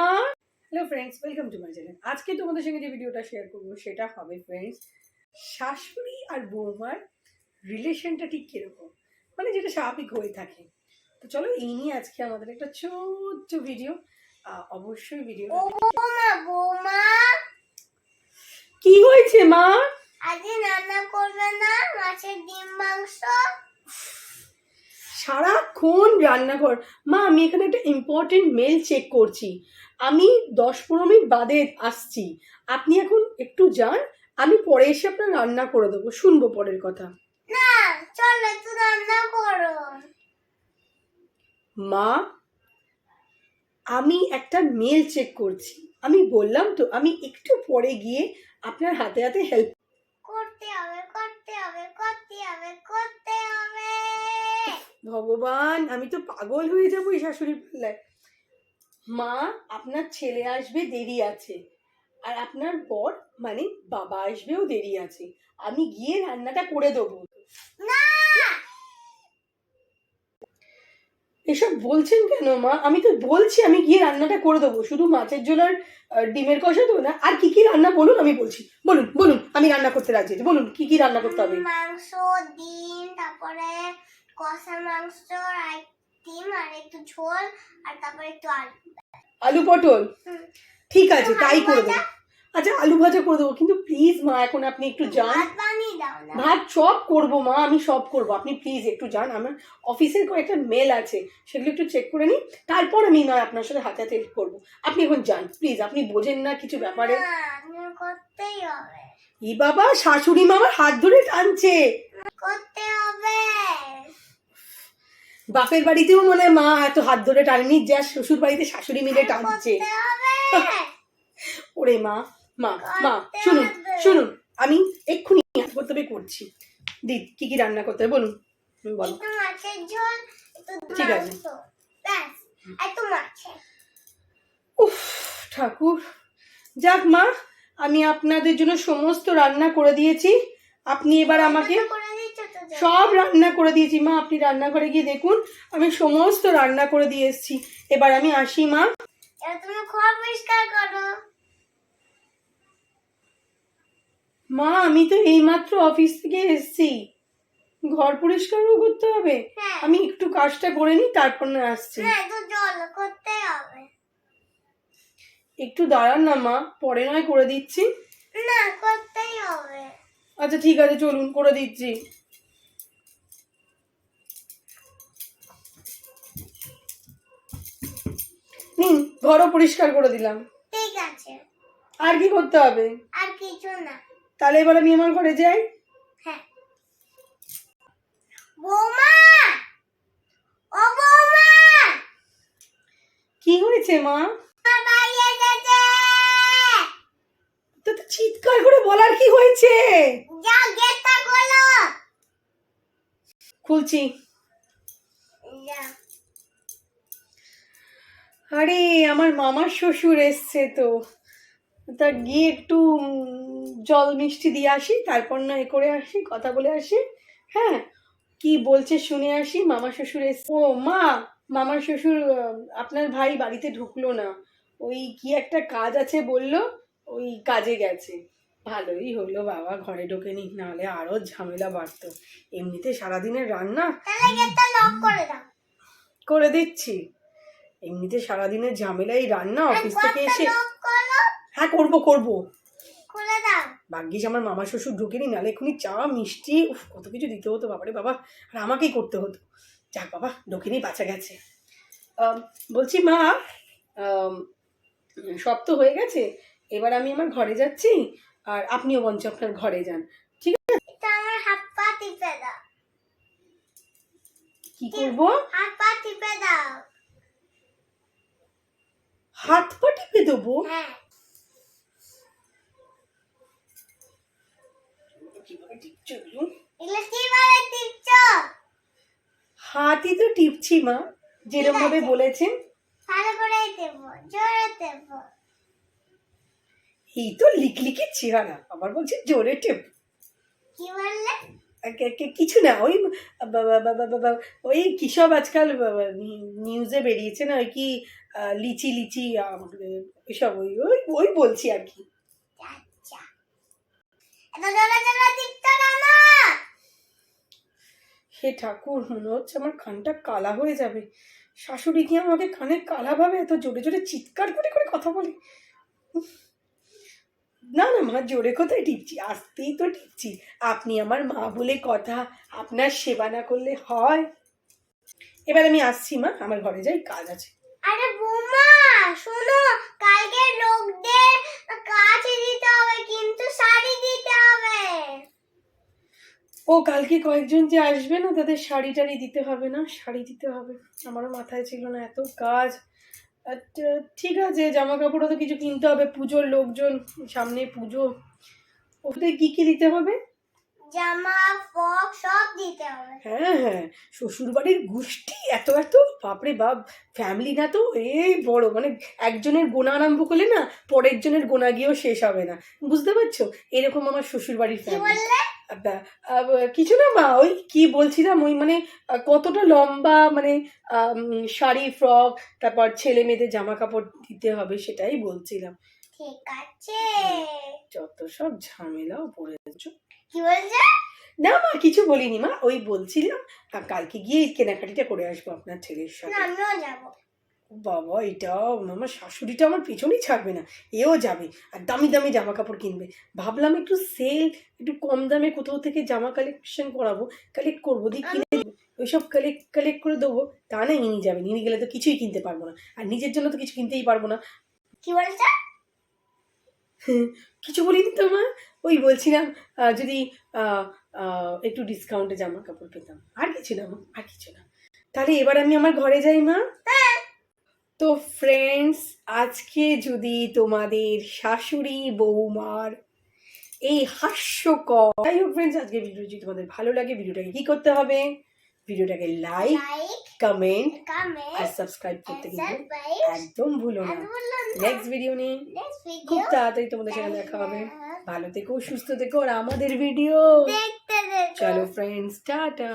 মা। Hello friends welcome to my channel আজকে তোমাদের সঙ্গে যে ভিডিওটা শেয়ার করব সেটা হবে ফ্রেন্ডস শাশুড়ি আর বৌমার রিলেশনটা ঠিক কীরকম? মানে যেটা স্বাভাবিক হয়ে থাকে। তো চলো এই নিয়ে আজকে আমাদের একটা ছোট্ট ভিডিও অবশ্যই ভিডিও বৌমা বৌমা। কি হয়েছে মা? আজকে রান্না করবে না মাছের ডিম মাংস। সারাক্ষণ রান্নাঘর। মা আমি এখানে একটা ইম্পর্টেন্ট মেল চেক করছি। আমি দশ পনেরো মিনিট বাদে আসছি। আপনি এখন একটু যান আমি পরে এসে আপনার রান্না করে দেবো। শুনব পরের কথা। না চলো একটু রান্না করো। মা আমি একটা মেল চেক করছি। আমি বললাম তো আমি একটু পরে গিয়ে আপনার হাতে হাতে হেল্প করতে হবে করতে হবে করতে হবে করতে ভগবান আমি তো পাগল হয়ে যাব এই শাশুড়ির পাল্লায়। মা আপনার ছেলে আসবে দেরি আছে। আর আপনার বর মানে বাবা আসবেও দেরি আছে। আমি গিয়ে রান্নাটা করে দেবো। এসব বলছেন কেন মা? আমি তো বলছি আমি গিয়ে রান্নাটা করে দেবো। শুধু মাছের ঝোল আর ডিমের কষা তো না? আর কি কি রান্না বলুন আমি বলছি। বলুন বলুন আমি রান্না করতে রাজি বলুন কি কি রান্না করতে হবে? মাংস ডিম তারপরে কষা মাংস আর ডিম আর একটু ঝোল আর তারপরে একটু আলু। আলু পটল? ঠিক আছে তাই করে দেবো। আচ্ছা আলু ভাজা করে দেবো কিন্তু প্লিজ মা এখন আপনি একটু যান। ভাত না। সব করব মা আমি সব করব। আপনি প্লিজ একটু যান আমার অফিসের কয়েকটা মেল আছে সেগুলো একটু চেক করে নিই তারপর আমি নয় আপনার সাথে হাতে হাতে করব। আপনি এখন যান প্লিজ আপনি বোঝেন না কিছু ব্যাপারে। না করতেই হবে। ই বাবা শাশুড়ি মা আমার হাত ধরে টানছে। করতে হবে। বাপের বাড়িতেও মনে হয় মা এত হাত ধরে টানেনি যা শ্বশুর বাড়িতে শাশুড়ি মিলে টানছে। ওরে মা মা মা শুনুন শুনুন আমি এক্ষুনি করতে করছি। দিদ কি কি রান্না করতে হবে বলুন? বলো। ঠিক আছে। উফ ঠাকুর। যাক মা আমি আপনাদের জন্য সমস্ত রান্না করে দিয়েছি। আপনি এবার আমাকে সব রান্না করে দিয়েছি মা। আপনি রান্নাঘরে গিয়ে দেখুন। আমি সমস্ত রান্না করে দিয়ে এসেছি। এবার আমি আসি মা। তুমি ঘর পরিষ্কার করো। মা আমি তো এইমাত্র অফিস থেকে এসেছি। ঘর পরিষ্কারও করতে হবে। হ্যাঁ। আমি একটু কাজটা করে নিই তারপর না আসছি। একটু করতে হবে। একটু দাঁড়ান না মা। পরে নয় করে দিচ্ছি। না করতেই হবে। আচ্ছা ঠিক আছে চলুন করে দিচ্ছি। নিন ঘরও পরিষ্কার করে দিলাম। ঠিক আছে। আর কি করতে হবে? আর কিছু না। তাহলে এবার আমি আমার ঘরে যাই। হ্যাঁ। বৌমা! ও বৌমা! কি হয়েছে মা? তো তো চিৎকার করে বলার কি হয়েছে? যাও গেটটা খোলো। খুলছি। যাও। আরে আমার মামার শ্বশুর এসছে তো। তা গিয়ে একটু জল মিষ্টি দিয়ে আসি তারপর না এ করে আসি কথা বলে আসি। হ্যাঁ কি বলছে শুনে আসি মামা শ্বশুর এসছে। ও মা মামার শ্বশুর আপনার ভাই বাড়িতে ঢুকলো না। ওই কি একটা কাজ আছে বলল ওই কাজে গেছে। ভালোই হলো বাবা ঘরে ঢোকেনি নাহলে আরও ঝামেলা বাড়তো। এমনিতে সারাদিনের রান্না? করে দিচ্ছি। এমনিতে সারাদিনের ঝামেলাই রান্না অফিস থেকে এসে হ্যাঁ করব করব। খুলে দাও। ভাগ্যিস আমার মামা শ্বশুর ঢুকেনি নাহলে এক্ষুনি চা মিষ্টি উফ কত কিছু দিতে হতো বাবারে বাবা। আর আমাকেই করতে হতো। যাক বাবা ঢোকেনি বাঁচা গেছে। বলছি মা সব তো হয়ে গেছে। এবার আমি আমার ঘরে যাচ্ছি আর আপনিও বঞ্চ আপনার ঘরে যান। এটা আমার হাত পা টিপে দাও। কি করব? হাত পা টিপে দাও। হাত পা টিপে দেবো? হ্যাঁ। হাতই তো টিপছি মা যেরকম ভাবে। বলেছেন। ভালো করে দেবো জোরে দেবো। এই তো লিকলিকে চেহারা আবার বলছে জোরে টেপ। কি কে- কিছু না ওই ওই কিসব আজকাল বা- বা নি- নিউজে বেরিয়েছে না ওই কি লিচি লিচি এসব ওই ওই ওই বলছি আর কি। আচ্ছা। হে ঠাকুর মনে হচ্ছে আমার কানটা কালা হয়ে যাবে। শাশুড়ি কি আমাকে কানে কালা ভাবে এত জোরে জোরে চিৎকার করে করে কথা বলে। না না মা জোরে কোথায় টিপছি আসতেই তো টিপছি। আপনি আমার মা বলে কথা আপনার সেবা না করলে হয়। এবার আমি আসছি মা আমার ঘরে যাই কাজ আছে। আরে বৌমা শোনো কালকে লোকদের কাজ দিতে হবে কিন্তু শাড়ি দিতে হবে। ও কালকে কয়েকজন যে আসবে না তাদের শাড়ি টাড়ি দিতে হবে না? শাড়ি দিতে হবে। আমারও মাথায় ছিল না এত কাজ। আচ্ছা, ঠিক আছে জামা কাপড়ও তো কিছু কিনতে হবে পুজোর লোকজন সামনে পুজো। ওদের কি কি দিতে হবে? জামা ফক সব দিতে হবে। হ্যাঁ হ্যাঁ শ্বশুরবাড়ির গোষ্ঠী এত এত বাপরে বাপ ফ্যামিলি না তো এই বড় মানে একজনের গোনা আরম্ভ করলে না পরের জনের গোনা গিয়েও শেষ হবে না। বুঝতে পারছ? এরকম আমার শ্বশুরবাড়ির ফ্যামিলি কিছু না মা ওই কি বলছিলাম ওই মানে কতটা লম্বা মানে শাড়ি ফ্রক তারপর ছেলে মেয়েদের জামা কাপড় দিতে হবে সেটাই বলছিলাম। ঠিক আছে। যত সব ঝামেলাও পড়েছ কি বলছে? না মা কিছু বলিনি মা ওই বলছিলাম কালকে গিয়ে কেনাকাটিটা করে আসব আপনার ছেলের সাথে। আমিও যাব। বাবা এটা আমার শাশুড়িটা আমার পিছনেই ছাড়বে না এও যাবে আর দামি দামি জামা কাপড় কিনবে। ভাবলাম একটু সেল একটু কম দামে কোথাও থেকে জামা কালেকশন করাবো কালেক্ট করব দিয়ে কিনে ওইসব কালেক্ট কালেক্ট করে দেবো তা না ইনি যাবে ইনি গেলে তো কিছুই কিনতে পারব না আর নিজের জন্য তো কিছু কিনতেই পারব না। কি বলছে? কিছু বলিনি তো মা? ওই বলছিলাম যদি একটু ডিসকাউন্টে জামা কাপড় পেতাম। আর কিছু না আর কিছু না। তাহলে এবার আমি আমার ঘরে যাই মা? তো ফ্রেন্ডস আজকে যদি তোমাদের শাশুড়ি বৌমার এই হাস্যকর যাই হোক ফ্রেন্ডস আজকে ভিডিও যদি তোমাদের ভালো লাগে ভিডিওটাকে কি করতে হবে? ভিডিওটাকে লাইক কমেন্ট আর সাবস্ক্রাইব করতে কিন্তু একদম ভুলো না। নেক্সট ভিডিও নিয়ে খুব তাড়াতাড়ি তোমাদের সাথে দেখা হবে। ভালো থেকো সুস্থ থেকো আর আমাদের ভিডিও চলো ফ্রেন্ডস টাটা।